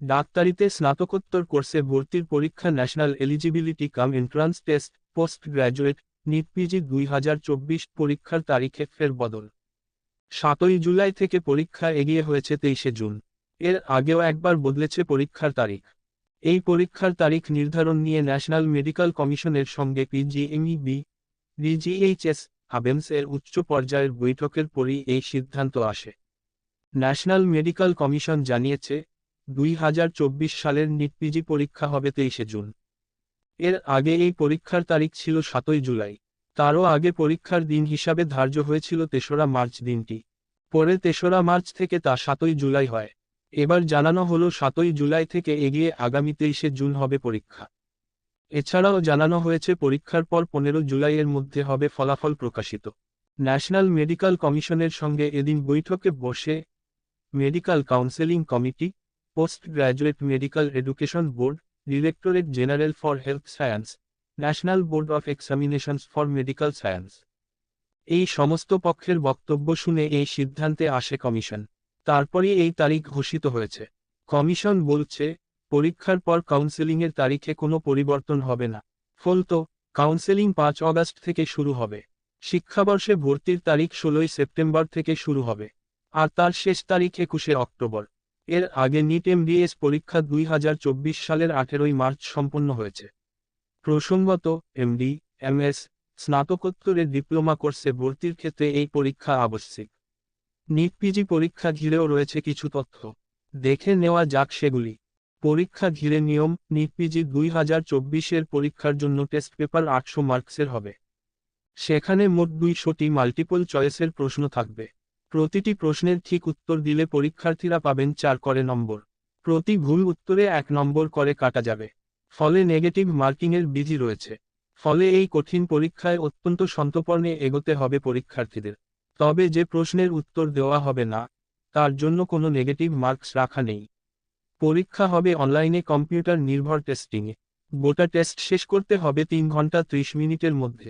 ডাক্তারিতে স্নাতকোত্তর কোর্সে ভর্তির পরীক্ষা national eligibility cum entrance test post graduate NEET PG দুই হাজার চব্বিশ পরীক্ষার তারিখে ফের বদল। সাতই জুলাই থেকে পরীক্ষা এগিয়ে হয়েছে তেইশে জুন। এর আগেও একবার বদলেছে পরীক্ষার তারিখ। এই পরীক্ষার তারিখ নির্ধারণ নিয়ে ন্যাশনাল মেডিকেল কমিশনের সঙ্গে পিজিএমইবি ডিজিএইচএস হাবেমস এর উচ্চ পর্যায়ের বৈঠকের পরই এই সিদ্ধান্ত আসে। ন্যাশনাল মেডিকেল কমিশন জানিয়েছে দুই হাজার চব্বিশ সালের নিট পিজি পরীক্ষা হবে তেইশে জুন। এর আগে এই পরীক্ষার তারিখ ছিল সাতই জুলাই। তারও আগে পরীক্ষার দিন হিসাবে ধার্য হয়েছিল তেসরা মার্চ দিনটি। পরে তেসরা মার্চ থেকে তা সাতই জুলাই হয়। এবার জানানো হলো সাতই জুলাই থেকে এগিয়ে আগামী তেইশে জুন হবে পরীক্ষা। এছাড়াও জানানো হয়েছে পরীক্ষার পর পনেরো জুলাইয়ের মধ্যে হবে ফলাফল প্রকাশিত। ন্যাশনাল মেডিকেল কমিশনের সঙ্গে এদিন বৈঠকে বসে medical counselling committee post graduate medical education board directorate general for health science national board of examinations for medical science এই সমস্ত পক্ষের বক্তব্য শুনে এই সিদ্ধান্তে আসে কমিশন। তারপরই এই তারিখ ঘোষিত হয়েছে। কমিশন বলছে, পরীক্ষার পর কাউন্সেলিংয়ের তারিখে কোনো পরিবর্তন হবে না। ফলত, কাউন্সেলিং পাঁচ অগাস্ট থেকে শুরু হবে। শিক্ষাবর্ষে ভর্তির তারিখ ষোলোই সেপ্টেম্বর থেকে শুরু হবে। আর তার শেষ তারিখ একুশে অক্টোবর। এর আগে নিট এমডিএস পরীক্ষা দুই হাজার চব্বিশ সালের আঠেরোই মার্চ সম্পন্ন হয়েছে। প্রসঙ্গত, এমডি, এমএস, স্নাতকোত্তরের ডিপ্লোমা কোর্সে ভর্তির ক্ষেত্রে এই পরীক্ষা আবশ্যিক। নিট পিজি পরীক্ষা ঘিরেও রয়েছে কিছু তথ্য। দেখে নেওয়া যাক সেগুলি। পরীক্ষা ঘিরে নিয়ম, নিট পিজি দুই হাজার চব্বিশের পরীক্ষার জন্য টেস্ট পেপার আটশো মার্কসের হবে। সেখানে মোট দুইশোটি মাল্টিপল চয়েসের প্রশ্ন থাকবে। প্রতিটি প্রশ্নের ঠিক উত্তর দিলে পরীক্ষার্থীরা পাবেন চার করে নম্বর। প্রতি ভুল উত্তরে এক নম্বর করে কাটা যাবে। ফলে নেগেটিভ মার্কিংয়ের বিধি রয়েছে। ফলে এই কঠিন পরীক্ষায় অত্যন্ত সন্তপর্ণে এগোতে হবে পরীক্ষার্থীদের। তবে যে প্রশ্নের উত্তর দেওয়া হবে না, তার জন্য কোনো নেগেটিভ মার্কস রাখা নেই। পরীক্ষা হবে অনলাইনে কম্পিউটার নির্ভর টেস্টিংয়ে। গোটা টেস্ট শেষ করতে হবে তিন ঘণ্টা ত্রিশ মিনিটের মধ্যে।